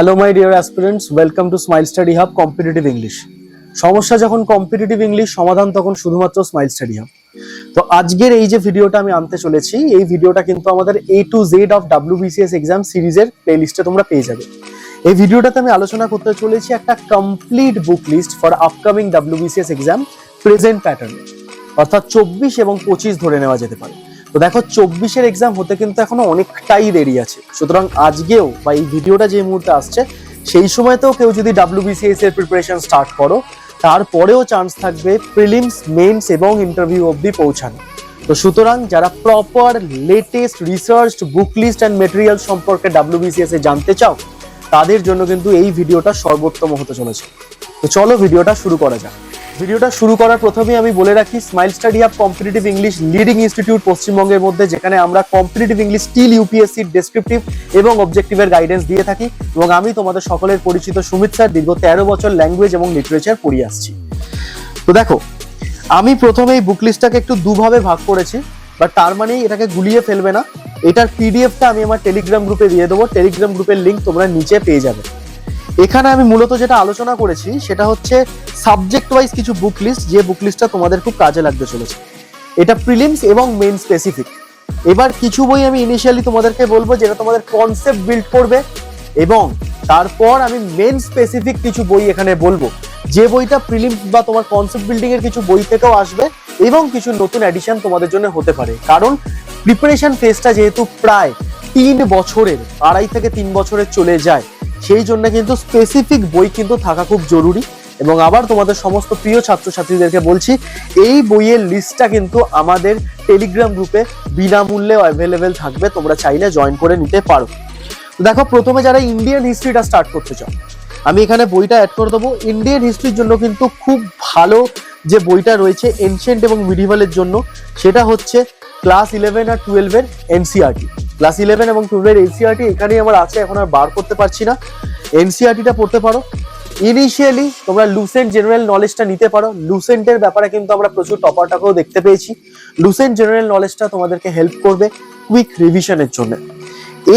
Hello my dear aspirants welcome to Smile Study Hub competitive English সমস্যা যখন competitive English সমাধান তখন শুধুমাত্র স্মাইল স্টাডি হাব তো আজকের এই যে ভিডিওটা আমি আনতে চলেছি, এই ভিডিওটা কিন্তু আমাদের A to Z of WBCS exam সিরিজের প্লেলিস্টে তোমরা পেয়ে যাবে। এই ভিডিওটাতে আমি আলোচনা করতে চলেছি একটা complete book list for upcoming WBCS exam present pattern অর্থাৎ চব্বিশ এবং পঁচিশ ধরে নেওয়া যেতে পারে। দেখো, চব্বিশের এক্সাম হতে কিন্তু এখনও অনেকটাই দেরি আছে। সুতরাং আজকেও বা এই ভিডিওটা যে মুহূর্তে আসছে, সেই সময়তেও কেউ যদি ডাব্লিউবিসিএস এর প্রিপারেশন স্টার্ট করো, তারপরেও চান্স থাকবে প্রিলিমস মেন্স এবং ইন্টারভিউ অবধি পৌঁছানো। তো সুতরাং যারা proper latest research book list and material সম্পর্কে ডাব্লিউবিসিএস এ জানতে চাও, তাদের জন্য কিন্তু এই ভিডিওটা সর্বোত্তম হতে চলেছে। তো চলো, ভিডিওটা শুরু করা যাক। ভিডিওটা শুরু করার প্রথমেই আমি বলে রাখি Smile Study Hub competitive English leading institute পশ্চিমবঙ্গের মধ্যে, যেখানে আমরা competitive English still UPSC descriptive এবং অবজেক্টিভের গাইডেন্স দিয়ে থাকি এবং আমি তোমাদের সকলের পরিচিত সুমিত স্যার, দীর্ঘ তেরো বছর ল্যাঙ্গুয়েজ এবং লিটারেচার পড়িয়ে আসছি। তো দেখো, আমি প্রথমে এই বুক লিস্টটাকে একটু দুভাবে ভাগ করেছি বাট তার মানেই এটাকে গুলিয়ে ফেলবে না। এটার পিডিএফটা আমি আমার টেলিগ্রাম গ্রুপে দিয়ে দেবো। টেলিগ্রাম গ্রুপের লিঙ্ক তোমরা নিচে পেয়ে যাবে। এখানে আমি মূলত যেটা আলোচনা করেছি, সেটা হচ্ছে সাবজেক্ট ওয়াইজ কিছু বুক লিস্ট যে বুক লিস্টটা তোমাদের খুব কাজে লাগতে চলেছে। এটা প্রিলিমস এবং মেন স্পেসিফিক এবার কিছু বই আমি ইনিশিয়ালি তোমাদেরকে বলব যেটা তোমাদের কনসেপ্ট বিল্ড করবে এবং তারপর আমি মেন স্পেসিফিক কিছু বই এখানে বলব। যে বইটা প্রিলিমস বা তোমার কনসেপ্ট বিল্ডিং এর কিছু বই থেকেও আসবে এবং কিছু নতুন অ্যাডিশন তোমাদের জন্য হতে পারে। কারণ প্রিপারেশন ফেজটা যেহেতু প্রায় তিন বছরের, আড়াই থেকে তিন বছরের চলে যায়। সেই জন্য কিন্তু স্পেসিফিক বই কিন্তু থাকা খুব জরুরি। এবং আবার তোমাদের সমস্ত প্রিয় ছাত্রছাত্রীদেরকে বলছি, এই বইয়ের লিস্টটা কিন্তু আমাদের টেলিগ্রাম গ্রুপে বিনামূল্যে অ্যাভেলেবেল থাকবে, তোমরা চাইলে জয়েন করে নিতে পারো। দেখো, প্রথমে যারা ইন্ডিয়ান হিস্ট্রিটা স্টার্ট করতে চাও, আমি এখানে বইটা অ্যাড করে দেবো। ইন্ডিয়ান হিস্ট্রির জন্য কিন্তু খুব ভালো যে বইটা রয়েছে এনশিয়েন্ট এবং মিডিভালের জন্য, সেটা হচ্ছে ক্লাস ইলেভেন আর টুয়েলভের এনসিআরটি ক্লাস ইলেভেন এবং টুয়েলভের এনসিআরটি এখানেই আমার আছে এখন আর বার করতে পারছি না। এনসিআরটিটা পড়তে পারো। ইনিশিয়ালি তোমরা লুসেন্ট জেনারেল নলেজটা নিতে পারো। লুসেন্টের ব্যাপারে কিন্তু আমরা প্রচুর টপারটাকেও দেখতে পেয়েছি। লুসেন্ট জেনারেল নলেজটা তোমাদেরকে হেল্প করবে কুইক রিভিশনের জন্য।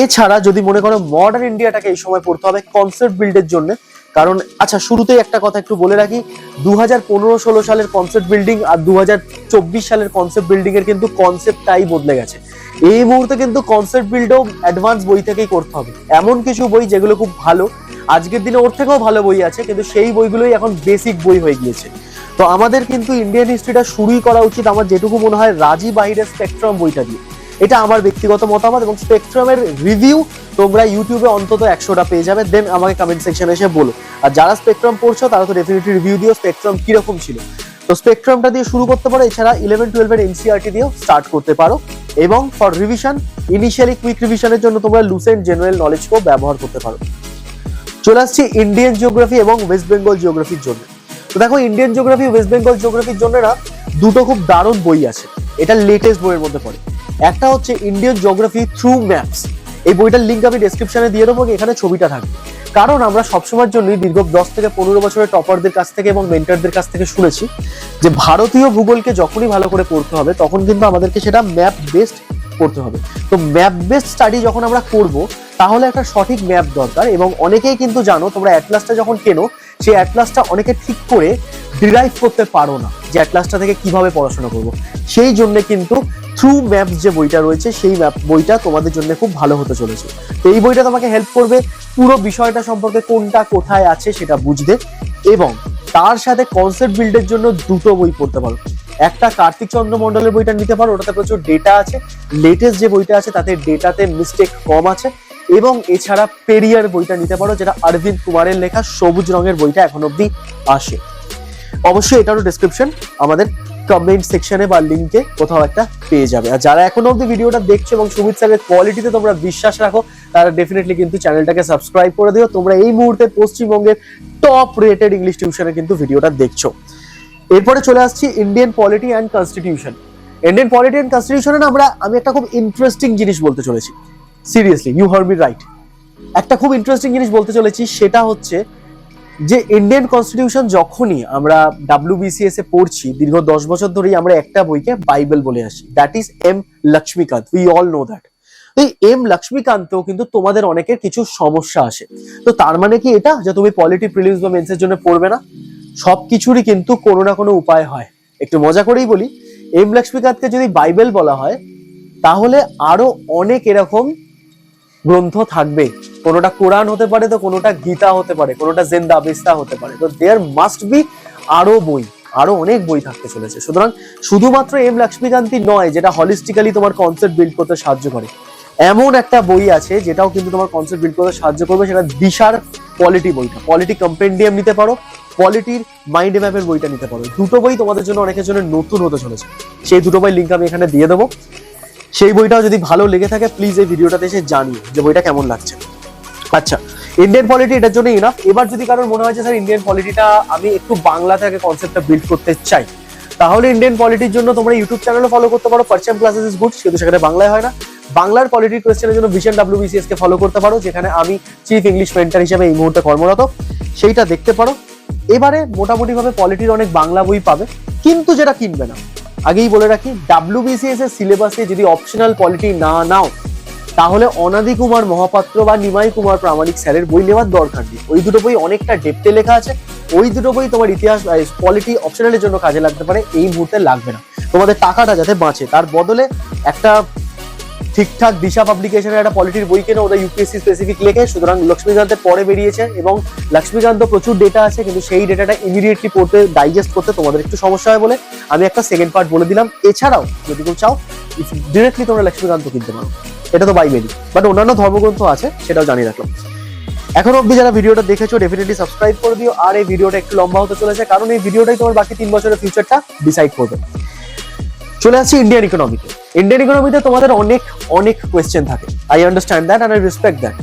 এছাড়া যদি মনে করো মডার্ন ইন্ডিয়াটাকে এই সময় পড়তে হবে কনসেপ্ট বিল্ডের জন্য, কারণ আচ্ছা শুরুতেই একটা কথা একটু বলে রাখি দু হাজার পনেরো ষোলো সালের কনসেপ্ট বিল্ডিং আর দু হাজার চব্বিশ সালের কনসেপ্ট বিল্ডিং এর কিন্তু কনসেপ্টটাই বদলে গেছে। এই মুহূর্তে কিন্তু কনসেপ্ট বিল্ডও অ্যাডভান্স বই থেকেই করতে হবে। এমন কিছু বই যেগুলো খুব ভালো। আজকের দিনে ওর থেকেও ভালো বই আছে, কিন্তু সেই বইগুলোই এখন বেসিক বই হয়ে গিয়েছে। তো আমাদের কিন্তু ইন্ডিয়ান হিস্ট্রিটা শুরুই করা উচিত আমার যেটুকু মনে হয় রাজি বাহিরের স্পেকট্রাম বইটা দিয়ে। এটা আমার ব্যক্তিগত মতামত এবং স্পেকট্রামের রিভিউ তোমরা ইউটিউবে অন্তত একশোটা পেয়ে যাবে দেন আমাকে কমেন্ট সেকশনে এসে বলো। আর যারা স্পেকট্রাম পড়ছো, তারা তো ডেফিনেটলি রিভিউ দিও স্পেকট্রাম কীরকম ছিল। তো স্পেকট্রামটা দিয়ে শুরু করতে পারো, এছাড়া ইলেভেন টুয়েলভের এনসিআরটি দিয়েও স্টার্ট করতে পারো। এবং ফর রিভিশন ইনিশিয়ালি কুইক রিভিশনের জন্য তোমরা লুসেন্ট জেনারেল নলেজকেও ব্যবহার করতে পারো। চলে আসছি ইন্ডিয়ান জিওগ্রাফি এবং ওয়েস্ট বেঙ্গল জিওগ্রাফির জন্য। তো দেখো ইন্ডিয়ান জিওগ্রাফি ওয়েস্ট বেঙ্গল জিওগ্রাফির জন্য না দুটো খুব দারুণ বই আছে। এটা লেটেস্ট বইয়ের মধ্যে পড়ে। একটা হচ্ছে ইন্ডিয়ান জিওগ্রাফি থ্রু ম্যাপস এই বইটার লিঙ্ক আমি ডেসক্রিপশনে দিয়ে দেবো এখানে ছবিটা থাকবে। কারণ আমরা সবসময়ের জন্যই দীর্ঘ দশ থেকে পনেরো বছরের টপারদের কাছ থেকে এবং মেন্টারদের কাছ থেকে শুনেছি যে ভারতীয় ভূগোলকে যখনই ভালো করে পড়তে হবে, তখন কিন্তু আমাদেরকে সেটা ম্যাপ বেসড করতে হবে। তো ম্যাপ বেসড স্টাডি যখন আমরা করব, তাহলে একটা সঠিক ম্যাপ দরকার এবং অনেকেই কিন্তু জানো, তোমরা অ্যাটলাসটা যখন কেনো, সেই অ্যাটলাসটা অনেকে ঠিক করে ডিরাইভ করতে পারো না। যে অ্যাটলাসটা থেকে কীভাবে পড়াশোনা করব। সেই জন্য কিন্তু থ্রু ম্যাপস যে বইটা রয়েছে, সেই ম্যাপ বইটা তোমাদের জন্য খুব ভালো হতে চলেছে। তো এই বইটা তোমাকে হেল্প করবে পুরো বিষয়টা সম্পর্কে কোনটা কোথায় আছে সেটা বুঝতে এবং তার সাথে কনসেপ্ট বিল্ডের জন্য দুটো বই পড়তে পারো। একটা কার্তিক চন্দ্র মন্ডলের বইটা নিতে পারো, ওটাতে প্রচুর ডেটা আছে। লেটেস্ট যে বইটা আছে তাতে ডেটাতে মিস্টেক কম আছে এবং এছাড়া পেরিয়ার বইটা নিতে পারো, যেটা অরবিন্দ কুমারের লেখা সবুজ রঙের বইটা এখন অব্দি আসে। অবশ্যই এটারও ডিসক্রিপশন আমাদের কমেন্ট সেকশনে বা লিঙ্কে কোথাও একটা পেয়ে যাবে। আর যারা এখনও অব্দি ভিডিওটা দেখছ এবং সুমিত স্যারের কোয়ালিটিতে তোমরা বিশ্বাস রাখো, তারা ডেফিনেটলি কিন্তু চ্যানেলটাকে সাবস্ক্রাইব করে দিও। তোমরা এই মুহূর্তে পশ্চিমবঙ্গের টপ রেটেড ইংলিশ টিউশনে কিন্তু ভিডিওটা দেখছ। এরপরে চলে আসছি Indian polity and constitution Indian polity and কনস্টিটিউশনে আমরা, আমি একটা খুব ইন্টারেস্টিং জিনিস বলতে চলেছি। Seriously you hear me right একটা খুব ইন্টারেস্টিং জিনিস বলতে চলেছি, সেটা হচ্ছে যে ইন্ডিয়ান কনস্টিটিউশন যখনই আমরা ডাব্লিউ ডাব্লিউবিসিএস এ পড়ছি, দীর্ঘ দশ বছর ধরেই আমরা একটা বইকে বাইবেল বলে আসি। That is M Laxmikanth we all know that তো এম লক্ষ্মীকান্তেও কিন্তু তোমাদের অনেকের কিছু সমস্যা আসে। তো তার মানে কি এটা? যে তুমি পলিটি প্রিলিমস বা মেন্সের জন্য পড়বে না। সব কিছুরই কিন্তু কোনো না কোনো উপায় হয়। একটু মজা করেই বলি। এম লক্ষ্মীকান্তকে যদি বাইবেল বলা হয়, তাহলে আরও অনেক এরকম গ্রন্থ থাকবে। কোনোটা কোরআন হতে পারে তো কোনোটা গীতা হতে পারে, কোনোটা জেন্দা হতে পারে। তো দেয়ার মাস্ট বি আরও বই, আরও অনেক বই থাকতে চলেছে। সুতরাং শুধুমাত্র এম লক্ষ্মীকান্তি নয়, যেটা হলিস্টিক্যালি তোমার কনসেপ্ট বিল্ড করতে সাহায্য করে। এমন একটা বই আছে, যেটাও কিন্তু তোমার কনসেপ্ট বিল্ড করতে সাহায্য করবে, সেটা দিশার পলিটি বইটা। পলিটি কম্পেন্ডিয়াম নিতে পারো পলিটির মাইন্ড ম্যাপের বইটা নিতে পারো। দুটো বই তোমাদের জন্য অনেকের জন্য নতুন হতে চলেছে। সেই দুটো বই লিঙ্ক আমি এখানে দিয়ে দেবো। সেই বইটাও যদি ভালো লেগে থাকে প্লিজ এই ভিডিওটাতে এসে জানিও যে বইটা কেমন লাগছে। আচ্ছা ইন্ডিয়ান পলিটি এটার জন্য ইনাফ এবার যদি কারোর মনে হয় যে, স্যার ইন্ডিয়ান পলিটিটা আমি একটু বাংলা থেকে কনসেপ্টটা বিল্ড করতে চাই, তাহলে ইন্ডিয়ান পলিটির জন্য তোমরা ইউটিউব চ্যানেলও ফলো করতে পারো। পার্সিয়াম ক্লাসেস ইজ গুড কিন্তু সেখানে বাংলায় হয় না। বাংলার পলিটি কোয়েশ্চেনের জন্য ভিশন ডাব্লিউবিসিএস কে ফলো করতে পারো, যেখানে আমি চিফ ইংলিশ মেন্টার হিসেবে এই মুহূর্তে কর্মরত। সেইটা দেখতে পারো। এবারে মোটামুটি ভাবে পলিটির অনেক বাংলা বই পাবে, কিন্তু যেটা কিনবে না। আগেই বলে রাখি ডাব্লিউবিসিএস এর সিলেবাসে যদি অপশনাল কোয়ালিটি না নাও, তাহলে অনাদি কুমার মহাপাত্র বা নিমাই কুমার প্রামাণিক স্যারের বই নেওয়ার দরকার নেই। ওই দুটো বই অনেকটা ডেপতে লেখা আছে, ওই দুটো বই তোমার ইতিহাস কোয়ালিটি অপশনালের জন্য কাজে লাগতে পারে, এই মুহূর্তে লাগবে না। তোমাদের টাকাটা যাতে বাঁচে, তার বদলে একটা ঠিকঠাক দিশা পাবলিকেশনের একটা পলিটির বই কেনে ওদের ইউপিএসসি স্পেসিফিক লেখে। সুতরাং লক্ষ্মীকান্তের পরে বেরিয়েছে এবং লক্ষ্মীকান্ত প্রচুর ডেটা আছে, কিন্তু সেই ডেটাটা ইমিডিয়েটলি পড়তে ডাইজেস্ট করতে তোমাদের একটু সমস্যা হয় বলে আমি একটা সেকেন্ড পার্ট বলে দিলাম। এছাড়াও, যদি কেউ চাও ডিরেক্টলি তোমরা লক্ষ্মীকান্ত কিনতে পারো। এটা তো বাইবেলই বাট অন্যান্য ধর্মগ্রন্থ আছে, সেটাও জানিয়ে রাখলাম। এখন অব্দি যারা ভিডিওটা দেখেছ ডেফিনেটলি সাবস্ক্রাইব করে দিও। আর এই ভিডিওটা একটু লম্বা হতে চলেছে, কারণ এই ভিডিওটাই তোমার বাকি তিন বছরের ফিউচারটা ডিসাইড করবে। চলে আসছি ইন্ডিয়ান ইকোনমিতে ইন্ডিয়ান ইকোনমিতে তোমাদের অনেক অনেক কোয়েশ্চেন থাকে। I understand that and I respect that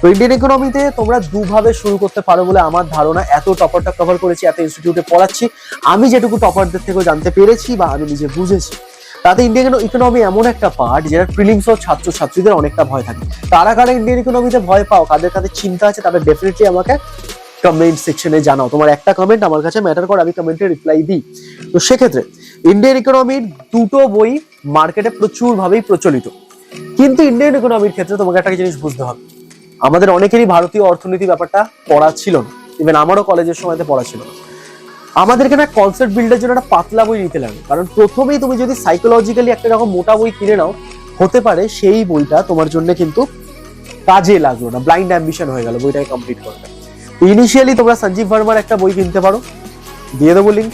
তো ইন্ডিয়ান ইকোনমিতে তোমরা দুভাবে শুরু করতে পারো বলে আমার ধারণা। এত টপারটা কভার করেছি, এত ইনস্টিটিউটে পড়াচ্ছি। আমি যেটুকু টপারদের থেকেও জানতে পেরেছি বা আমি নিজে বুঝেছি। তাতে ইন্ডিয়ান ইকোনমি এমন একটা পার্ট যেটা প্রিলিমস ও ছাত্র ছাত্রীদের অনেকটা ভয় থাকে। তারা কারা ইন্ডিয়ান ইকোনমিতে ভয় পাও, কাদের কাদের চিন্তা আছে, তাদের ডেফিনেটলি আমাকে কমেন্ট সেকশনে জানাও। তোমার একটা কমেন্ট আমার কাছে ম্যাটার করে, আমি কমেন্টে রিপ্লাই দিই। তো সেক্ষেত্রে ইন্ডিয়ান ইকোনমির দুটো বই মার্কেটে প্রচুর ভাবেই প্রচলিত। কিন্তু ইন্ডিয়ান ইকোনমির ক্ষেত্রে তোমাকে একটা জিনিস বুঝতে হবে। আমাদের অনেকেরই ভারতীয় অর্থনীতি ব্যাপারটা পড়া ছিল না। ইভেন আমারও কলেজের সময়তে পড়া ছিল না। আমাদেরকে না কনসেপ্ট বিল্ডের জন্য একটা পাতলা বই নিতে লাগে। কারণ প্রথমেই তুমি যদি সাইকোলজিক্যালি একটা রকম মোটা বই কিনে নাও, হতে পারে সেই বইটা তোমার জন্য কিন্তু কাজে লাগল না। ব্লাইন্ড অ্যাম্বিশন হয়ে গেল বইটাকে কমপ্লিট করবে ইনিশিয়ালি তোমরা সঞ্জীব ভার্মার একটা বই কিনতে পারো। দিয়ে দেবো লিঙ্ক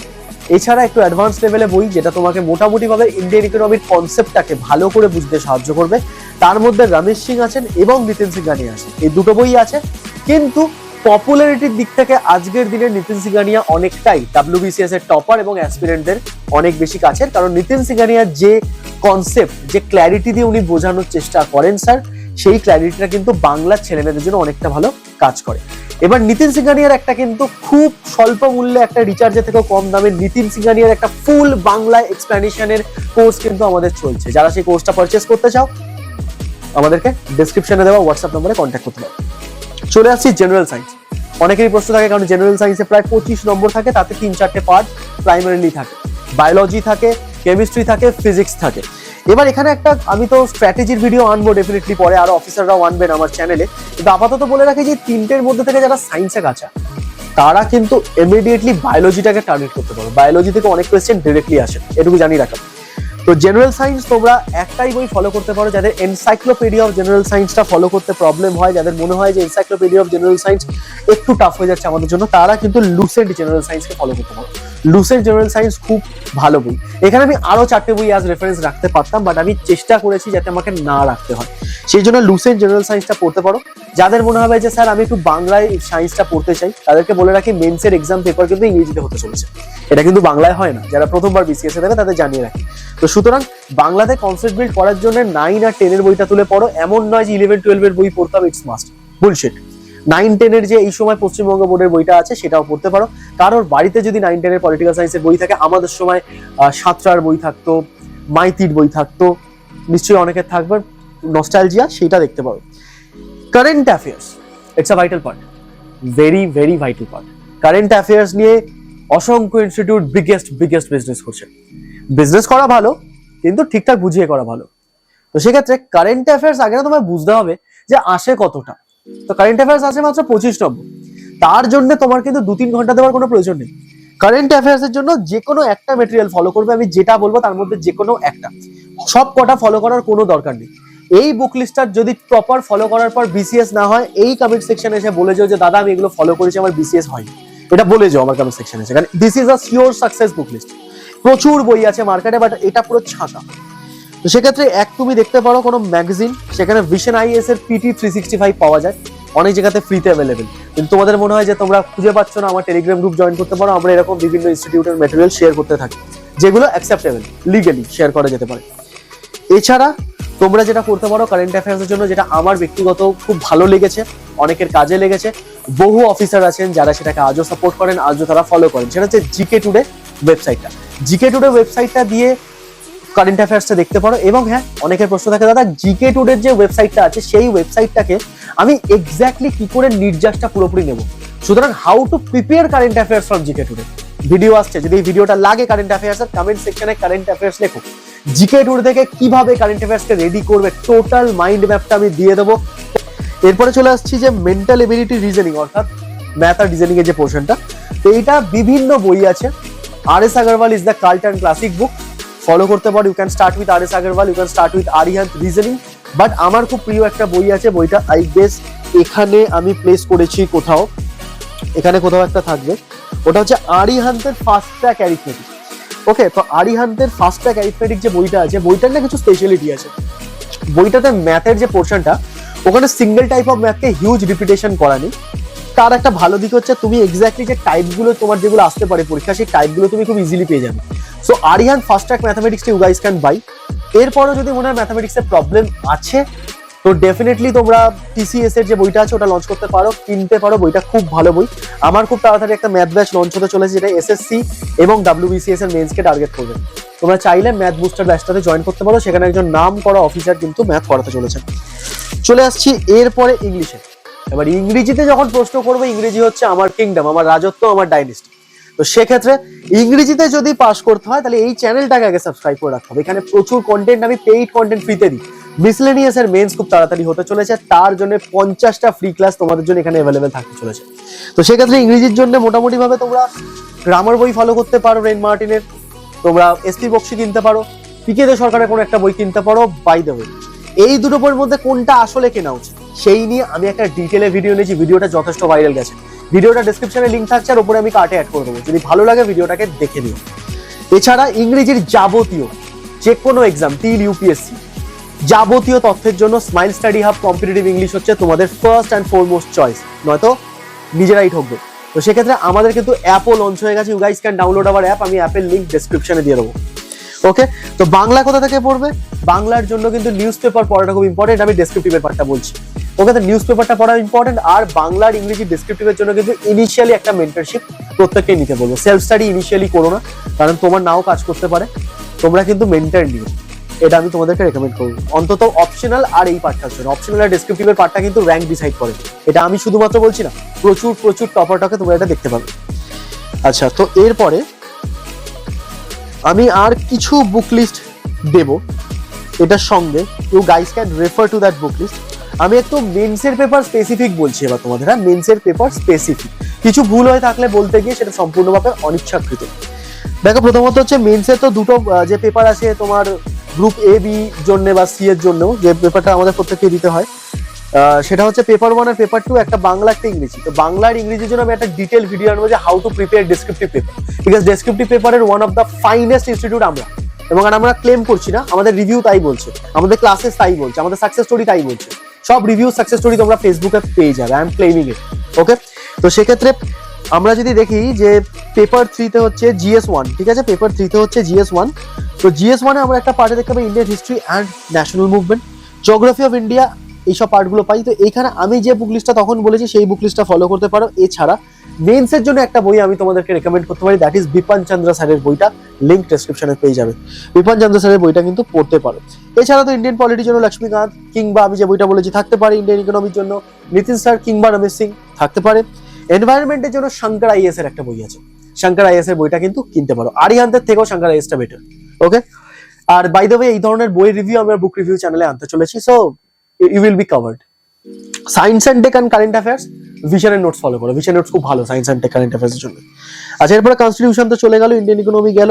এছাড়া একটু অ্যাডভান্স লেভেলে বই যেটা তোমাকে মোটামুটি ভাবে ইন্ডিয়ান ইকোনমির কনসেপ্টটাকে ভালো করে বুঝতে সাহায্য করবে, তার মধ্যে রমেশ সিং আছেন এবং নিতিন সিংহানিয়া আছেন। এই দুটো বই আছে, কিন্তু পপুলারিটির দিক থেকে আজকের দিনে নিতিন সিংহানিয়া অনেকটাই ডাব্লিউবিসিএস এর টপার এবং অ্যাসপিরেন্টদের অনেক বেশি কাছের, কারণ নিতিন সিংহানিয়ার যে কনসেপ্ট যে ক্ল্যারিটি দিয়ে উনি বোঝানোর চেষ্টা করেন স্যার সেই ক্ল্যারিটিটা কিন্তু বাংলার ছেলেমেয়েদের জন্য অনেকটা ভালো কাজ করে। এবার নিতিন সিংহানিয়ার একটা কিন্তু খুব স্বল্প মূল্যে একটা রিচার্জের থেকেও কম দামে নিতিন সিংহানিয়ার একটা ফুল বাংলা এক্সপ্লেনেশনের কোর্স কিন্তু আমাদের চলছে। যারা সেই কোর্সটা পারচেস করতে চাও, আমাদেরকে ডেসক্রিপশনে দেওয়া হোয়াটসঅ্যাপ নম্বরে কন্ট্যাক্ট করতে পারো। চলে আসছি জেনারেল সায়েন্স অনেকেরই প্রশ্ন থাকে, কারণ জেনারেল সায়েন্সে প্রায় পঁচিশ নম্বর থাকে, তাতে তিন চারটে পার্ট প্রাইমারিলি থাকে। বায়োলজি থাকে কেমিস্ট্রি থাকে ফিজিক্স থাকে। এবার এখানে একটা আমি তো স্ট্র্যাটেজির ভিডিও আনব ডেফিনেটলি পরে, আরও অফিসাররাও আনবেন আমার চ্যানেলে কিন্তু আপাতত বলে রাখি যে তিনটের মধ্যে থেকে যারা সায়েন্সে কাঁচা, তারা কিন্তু ইমিডিয়েটলি বায়োলজিটাকে টার্গেট করতে পারো। বায়োলজি থেকে অনেক কোয়েশ্চেন ডিরেক্টলি আসে, এটুকু জানি রাখা তো জেনারেল সায়েন্স তোমরা একটাই বই ফলো করতে পারো, যাদের এনসাইক্লোপিডিয়া অফ জেনারেল সায়েন্সটা ফলো করতে প্রবলেম হয়, যাদের মনে হয় যে এনসাইক্লোপিডিয়া অফ জেনারেল সায়েন্স একটু টাফ হয়ে যাচ্ছে আমাদের জন্য, তারা কিন্তু লুসেন্ট জেনারেল সায়েন্সকে ফলো করতে পারো। লুসেন্ট জেনারেল সায়েন্স খুব ভালো বই। এখানে আমি আরও চারটে বই অ্যাজ রেফারেন্স রাখতে পারতাম বাট আমি চেষ্টা করেছি যাতে আমাকে না রাখতে হয়। সেই জন্য লুসেন্ট জেনারেল সায়েন্সটা পড়তে পারো। যাদের মনে হবে যে, স্যার, আমি একটু বাংলায় সায়েন্সটা পড়তে চাই তাদেরকে বলে রাখি মেন্সের এক্সাম পেপার কিন্তু ইংরেজিতে হতে চলেছে। এটা কিন্তু বাংলায় হয় না। যারা প্রথমবার বিসিএস দেবে তাদের জানিয়ে রাখি। তো সুতরাং, বাংলাতে কনসেপ্ট বিল্ড করার জন্য নাইন আর টেনের বইটা তুলে পড়ো। এমন নয় যে ইলেভেন টুয়েলভের বই পড়তে হবে ইটস মাস্ট বুলশিট নাইন টেনের যে এই সময় পশ্চিমবঙ্গ বোর্ডের বইটা আছে, সেটাও পড়তে পারো। কারোর বাড়িতে যদি নাইন টেনের পলিটিক্যাল সায়েন্সের বই থাকে, আমাদের সময় সাতটার বই থাকতো, মাইতির বই থাকতো, নিশ্চয়ই অনেকের থাকবে নস্টালজিয়া সেটা দেখতে পারো। Current affairs it's a vital part very very vital part current affairs নিয়ে অসংখ্য ইনস্টিটিউট বিগেস্ট বিগেস্ট বিজনেস করছে। বিজনেস করা ভালো, কিন্তু ঠিকঠাক বুঝিয়ে করা ভালো। তো সেক্ষেত্রে কারেন্ট অ্যাফেয়ার্স আগে না তোমায় বুঝতে হবে যে আসে কতটা। তো কারেন্ট অ্যাফেয়ার্স আছে মাত্র পঁচিশ নম্বর। তার জন্য তোমার কিন্তু দু তিন ঘণ্টা দেওয়ার কোনো প্রয়োজন নেই। কারেন্ট অ্যাফেয়ার্স এর জন্য যে কোনো একটা মেটেরিয়াল ফলো করবে, আমি যেটা বলব তার মধ্যে যে কোনো একটা। সব কটা ফলো করার কোনো দরকার নেই। এই বুক লিস্টটা যদি প্রপার ফলো করার পর বিসিএস না হয়, এই কমেন্ট সেকশনে এসে বলে যাও যে, দাদা, আমি এগুলো ফলো করেছি, আমার বিসিএস হয়নি। এটা বলে যাও আমার কমেন্ট সেকশনে এসে। কারণ this is a sure success book list প্রচুর বই আছে মার্কেটে বাট এটা পুরো ছাঁকা তো সেক্ষেত্রে এক তুমি দেখতে পারো কোনো ম্যাগাজিন সেখানে ভিশন আইএস এর পিটি থ্রি সিক্সটি ফাইভ পাওয়া যায়। অনেক জায়গাতে ফ্রিতে অ্যাভেলেবেল কিন্তু তোমাদের মনে হয় যে তোমরা খুঁজে পাচ্ছ না, আমার টেলিগ্রাম গ্রুপ জয়েন করতে পারো, আমরা এরকম বিভিন্ন ইনস্টিটিউটের ম্যাটেরিয়াল শেয়ার করতে থাকি, যেগুলো অ্যাকসেপ্টেবল লিগালি শেয়ার করা যেতে পারে। এছাড়া তোমরা যেটা করতে পারো কারেন্ট অ্যাফেয়ার্সের জন্য, যেটা আমার ব্যক্তিগত খুব ভালো লেগেছে, অনেকের কাজে লেগেছে, বহু অফিসার আছেন যারা সেটাকে আজও সাপোর্ট করেন, আজও তারা ফলো করেন। সেটা হচ্ছে জিকে টুডে ওয়েবসাইটটা জিকে টুডে ওয়েবসাইটটা দিয়ে কারেন্ট অ্যাফেয়ার্সটা দেখতে পারো। এবং হ্যাঁ অনেকের প্রশ্ন থাকে, দাদা জিকে টুডের যে ওয়েবসাইটটা আছে, সেই ওয়েবসাইটটাকে আমি এক্স্যাক্টলি কি করে নির্যাসটা পুরোপুরি নেব? সুতরাং how to prepare current affairs from GK today video আসছে, যদি ভিডিওটা লাগে কারেন্ট অ্যাফেয়ার্স কমেন্ট সেকশনে কারেন্ট অ্যাফেয়ার্স লেখো। জিকে টুডে থেকে কীভাবে কারেন্ট অ্যাফেয়ার্সকে রেডি করবে টোটাল মাইন্ড ম্যাপটা আমি দিয়ে দেবো। এরপরে চলে আসছি যে মেন্টাল এবিলিটি রিজনিং অর্থাৎ ম্যাথ আর রিজনিং এর যে পোর্শনটা তো এইটা বিভিন্ন বই আছে। R S Aggarwal is the cult and classic book follow করতে পারো। You can start with R S Agarwal you can start with Arihant reasoning but আমার খুব প্রিয় একটা বই আছে, বইটা আই গেস এখানে আমি প্লেস করেছি কোথাও। এখানে কোথাও একটা থাকবে। ওটা হচ্ছে আরিহান্তের ফাস্ট ট্র্যাক অ্যারিথমেটিক ওকে তো আরিহান্তের ফাস্ট ট্র্যাক অ্যারিথমেটিক যে বইটা আছে, বইটার না কিছু স্পেশালিটি আছে। বইটাতে ম্যাথের যে পোর্শনটা ওখানে সিঙ্গেল টাইপ অফ ম্যাথকে হিউজ রিপিটেশন করা নেই। তার একটা ভালো দিক হচ্ছে, তুমি এক্স্যাক্টলি যে টাইপগুলো তোমার যেগুলো আসতে পারে পরীক্ষা, সেই টাইপগুলো তুমি খুব ইজিলি পেয়ে যাবে। So Arihant fast track mathematics you guys can buy এরপরও যদি মনে হয় ম্যাথামেটিক্সের প্রবলেম আছে, তো ডেফিনেটলি তোমরা টিসিএস এর যে বইটা আছে, ওটা লঞ্চ করতে পারো, কিনতে পারো, বইটা খুব ভালো বই। আমার খুব তাড়াতাড়ি একটা ম্যাথ ব্যাচ লঞ্চ হতে চলেছে, যেটা এসএসসি এবং ডাব্লিউবিসিএস এর মেন্সকে টার্গেট করবে। তোমরা চাইলে ম্যাথ বুস্টার ব্যাচটাতে জয়েন করতে পারো, সেখানে একজন নাম করা অফিসার কিন্তু ম্যাথ করাতে চলেছে চলে আসছি এরপরে ইংলিশে। এবার ইংরেজিতে যখন প্রশ্ন করবে, ইংরেজি হচ্ছে আমার কিংডম আমার রাজত্ব, আমার ডাইনেস্টি তো সেক্ষেত্রে ইংরেজিতে যদি পাস করতে হয়, তাহলে এই চ্যানেলটাকে আগে সাবস্ক্রাইব করে রাখতে হবে। এখানে প্রচুর কন্টেন্ট আমি পেইড কন্টেন্ট ফ্রিতে দিই। মিসলেনিয়াস এর মেন্স খুব তাড়াতাড়ি হতে চলেছে, তার জন্য পঞ্চাশটা ফ্রি ক্লাস তোমাদের জন্য এখানে অ্যাভেলেবেল থাকতে চলেছে। তো সেক্ষেত্রে ইংরেজির জন্য মোটামুটি ভাবে তোমরা গ্রামার বই ফলো করতে পারো রেন মার্টিনের তোমরা এসপি বক্সি কিনতে পারো পিকে দে সরকারের কোনো একটা বই কিনতে পারো বাই দ্য ওয়ে এই দুটো বইয়ের মধ্যে কোনটা আসলে কেনা উচিত, সেই নিয়ে আমি একটা ডিটেলে ভিডিও নিয়েছি ভিডিওটা যথেষ্ট ভাইরাল গেছে। ভিডিওটা ডেসক্রিপশনে লিঙ্ক থাকছে, আর উপরে আমি কার্টে অ্যাড করে দেবো। যদি ভালো লাগে ভিডিওটাকে দেখে নিও। এছাড়া ইংরেজির যাবতীয় যে কোনো এক্সাম টিল ইউপিএসসি যাবতীয় তথ্যের জন্য Smile Study Hub competitive English হচ্ছে তোমাদের ফার্স্ট অ্যান্ড ফোরমোস্ট চয়েস নয়তো নিজেরাই ঠকবে। তো সেক্ষেত্রে আমাদের কিন্তু অ্যাপও লঞ্চ হয়ে গেছে। You guys can download our app আমি অ্যাপের লিঙ্ক ডেসক্রিপশনে দিয়ে দেবো। ওকে তো বাংলা কোথা থেকে পড়বে? বাংলার জন্য কিন্তু নিউজ পেপার পড়াটা খুব ইম্পর্টেন্ট আমি ডেসক্রিপটিভের পার্টটা বলছি। তো নিউজ পেপারটা পড়া ইম্পর্টেন্ট আর বাংলার ইংরেজি ডেসক্রিপটিভের জন্য কিন্তু ইনিশিয়ালি একটা মেন্টরশিপ প্রত্যেককেই নিতে বলব। সেলফ স্টাডি ইনিশিয়ালি করো না, কারণ তোমার নাও কাজ করতে পারে। তোমরা কিন্তু মেন্টার নিও। এটা আমি তোমাদেরকে রেকমেন্ড করব। অন্তত অপশনাল আর এই পার্টটার জন্য অপশনাল আর ডেসক্রিপটিভের পার্টটা কিন্তু র্যাঙ্ক ডিসাইড করে। এটা আমি শুধুমাত্র বলছি না, প্রচুর প্রচুর টপার টপারটাকে তোমরা এটা দেখতে পাবে। আচ্ছা তো এরপরে আমি আর কিছু বুক লিস্ট দেব। এটার সঙ্গে you guys can refer to that book list আমি একটু মেন্সের পেপার স্পেসিফিক বলছি এবার তোমাদের হ্যাঁ? মেন্সের পেপার স্পেসিফিক কিছু ভুল হয়ে থাকলে বলতে গিয়ে সেটা সম্পূর্ণভাবে অনিচ্ছাকৃত। দেখো, প্রথমত হচ্ছে মেন্সের তো দুটো যে পেপার আছে তোমার গ্রুপ এ বি জন্য বা সি এর জন্য যে পেপারটা আমাদের প্রত্যেককে দিতে হয় সেটা হচ্ছে পেপার ওয়ান আর পেপার টু একটা বাংলা একটা ইংরেজি। তো বাংলা আর ইংরেজির জন্য আমি একটা ডিটেল ভিডিও আনব যে how to prepare descriptive paper because descriptive পেপারের one of the finest institute আমরা। এবং আর আমরা ক্লেম করছি না, আমাদের রিভিউ তাই বলছে, আমাদের ক্লাসেস তাই বলছে, আমাদের সাকসেস স্টোরি তাই বলছে। সব রিভিউ সাকসেস স্টোরি তোমরা ফেসবুকে পেয়ে যাবে I am claiming it okay তো সেক্ষেত্রে আমরা যদি দেখি যে পেপার থ্রিতে হচ্ছে জিএস ওয়ান ঠিক আছে? পেপার থ্রিতে হচ্ছে জিএস ওয়ান তো জিএস ওয়ানে আমরা একটা পার্টে দেখতে পাই Indian history and national movement geography of India এইসব পার্টগুলো পাই। তো এইখানে আমি যে বুক লিস্টটা তখন বলেছি, সেই বুক লিস্টটা ফলো করতে পারো। এছাড়া মেন্সের জন্য একটা বই আমি তোমাদেরকে রেকমেন্ড করতে পারি দ্যাট ইজ বিপান চন্দ্র স্যারের বইটা লিঙ্ক ডেসক্রিপশনে পেয়ে যাবে। বিপান চন্দ্র স্যারের বইটা কিন্তু পড়তে পারো। এছাড়া তো ইন্ডিয়ান পলিটির জন্য লক্ষ্মীকান্ত কিংবা আমি যে বইটা বলেছি, থাকতে পারে ইন্ডিয়ান ইকোনমির জন্য। নিতিন স্যার কিংবা রমেশ সিং থাকতে পারে। এনভায়রনমেন্টের জন্য শঙ্কর আইএস এর একটা বই আছে। শঙ্কর আইএস এর বইটা কিন্তু কিনতে পারো। আরিহান্তের থেকেও শঙ্কর আইএসটা বেটার ওকে আর বাই দ্য ওয়ে এই ধরনের বই রিভিউ আমরা বুক রিভিউ চ্যানেলে আনতে চলেছি so you will be covered science and tech and current affairs ভিশনের notes follow করো। ভিশন নোটস খুব ভালো সায়েন্স অ্যান্ড কারেন্ট অ্যাফেয়ার্সের জন্য। আচ্ছা এরপরে কনস্টিটিউশন তো চলে গেল ইন্ডিয়ান ইকোনমি গেল।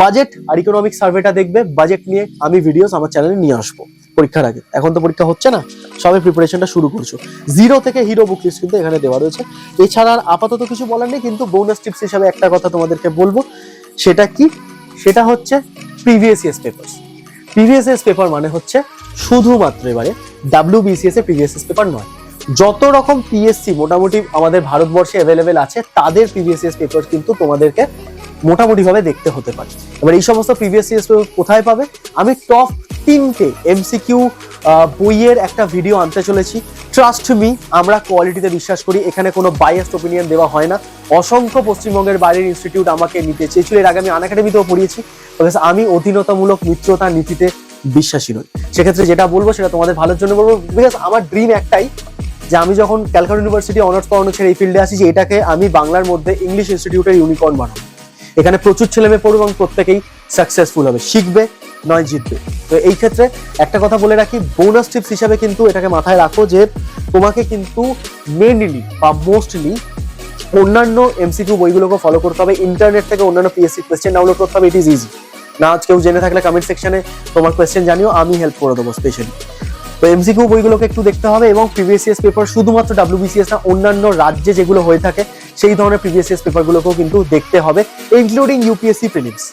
বাজেট আর ইকোনমিক সার্ভেটা দেখবে বাজেট নিয়ে আমি ভিডিওস আমার চ্যানেলে নিয়ে আসব পরীক্ষার আগে। এখন তো পরীক্ষা হচ্ছে না সবে প্রিপারেশনটা শুরু করছ। জিরো থেকে হিরো বুক লিস্ট কিন্তু এখানে দেওয়া রয়েছে। এছাড়া আর আপাতত কিছু বলার নেই, কিন্তু বোনাস টিপস হিসাবে একটা কথা তোমাদেরকে বলব, সেটা কি? সেটা হচ্ছে previous years papers previous years paper মানে হচ্ছে শুধুমাত্র এবারে ডাব্লিউ বিসিএস এর প্রিভিয়াস ইয়ার্স পেপার নয়। যত রকম পিএসসি মোটামুটি আমাদের ভারতবর্ষে অ্যাভেলেবেল আছে, তাদের ইয়ার্স পেপার কিন্তু তোমাদেরকে মোটামুটি ভাবে দেখতে হতে পারে। এবার এই সমস্ত পেপার কোথায় পাবে? আমি টপ তিনটে এমসিকিউ বইয়ের একটা ভিডিও আনতে চলেছি। ট্রাস্ট মি আমরা কোয়ালিটিতে বিশ্বাস করি, এখানে কোনো বায়াস্ট ওপিনিয়ন দেওয়া হয় না। অসংখ্য পশ্চিমবঙ্গের বাইরের ইনস্টিটিউট আমাকে নিতে চেয়েছিল, এর আগে আমি আন একাডেমিতেও পড়িয়েছি আমি অধীনতামূলক মিত্রতা নীতিতে বিশ্বাসী নই। সেক্ষেত্রে যেটা বলব, সেটা তোমাদের ভালোর জন্য বলব বিকজ আমার ড্রিম একটাই যে আমি যখন ক্যালকাটা ইউনিভার্সিটি অনার্স পড়ানো ছেড়ে এই ফিল্ডে আসি যে এটাকে আমি বাংলার মধ্যে ইংলিশ ইনস্টিটিউটের ইউনিকর্ন বানাবো। এখানে প্রচুর ছেলে মেয়ে পড়বে এবং প্রত্যেকেই সাকসেসফুল হবে। শিখবে, নয় জিতবে। তো এই ক্ষেত্রে একটা কথা বলে রাখি বোনাস টিপস হিসাবে কিন্তু এটাকে মাথায় রাখো যে তোমাকে কিন্তু মেনলি বা মোস্টলি অন্যান্য এমসিকিউ বইগুলোকে ফলো করতে হবে। ইন্টারনেট থেকে অন্যান্য পিএসসি কোয়েশ্চেন ডাউনলোড করতে হবে। ইট ইজ ইজি না আজ কেউ জেনে থাকলে কমেন্ট সেকশনে তোমার কোয়েশ্চেন জানিও, আমি হেল্প করে দেবো স্পেশালি তো এমসিকিউ বইগুলোকে একটু দেখতে হবে এবং প্রিভিয়াস পেপার শুধুমাত্র ডাব্লিউবিসিএস না, অন্যান্য রাজ্যে যেগুলো হয়ে থাকে, সেই ধরনের প্রিভিয়াস পেপারগুলোকেও কিন্তু দেখতে হবে ইনক্লুডিং ইউপিএসসি প্রিলিমস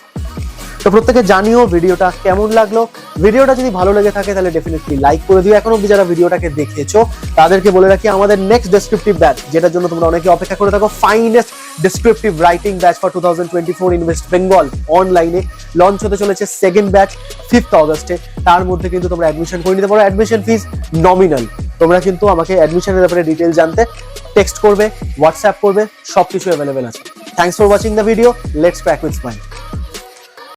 তো প্রত্যেকে জানিও ভিডিওটা কেমন লাগল। ভিডিওটা যদি ভালো লেগে থাকে, তাহলে ডেফিনেটলি লাইক করে দিও। এখন অব্দি যারা ভিডিওটাকে দেখেছ, তাদেরকে বলে রাখি, আমাদের নেক্সট ডেসক্রিপটিভ ব্যাচ যেটার জন্য তোমরা অনেকে অপেক্ষা করে থাকো finest descriptive writing batch for two thousand twenty four in west Bengal অনলাইনে লঞ্চ হতে চলেছে সেকেন্ড ব্যাচ ফিফথ অগস্টে তার মধ্যে কিন্তু তোমরা অ্যাডমিশন করে নিতে পারো। অ্যাডমিশন ফিজ নমিনাল তোমরা কিন্তু আমাকে অ্যাডমিশনের ব্যাপারে ডিটেল জানতে টেক্সট করবে হোয়াটসঅ্যাপ করবে সব কিছু অ্যাভেলেবেল আছে thanks for watching the video let's প্র্যাক with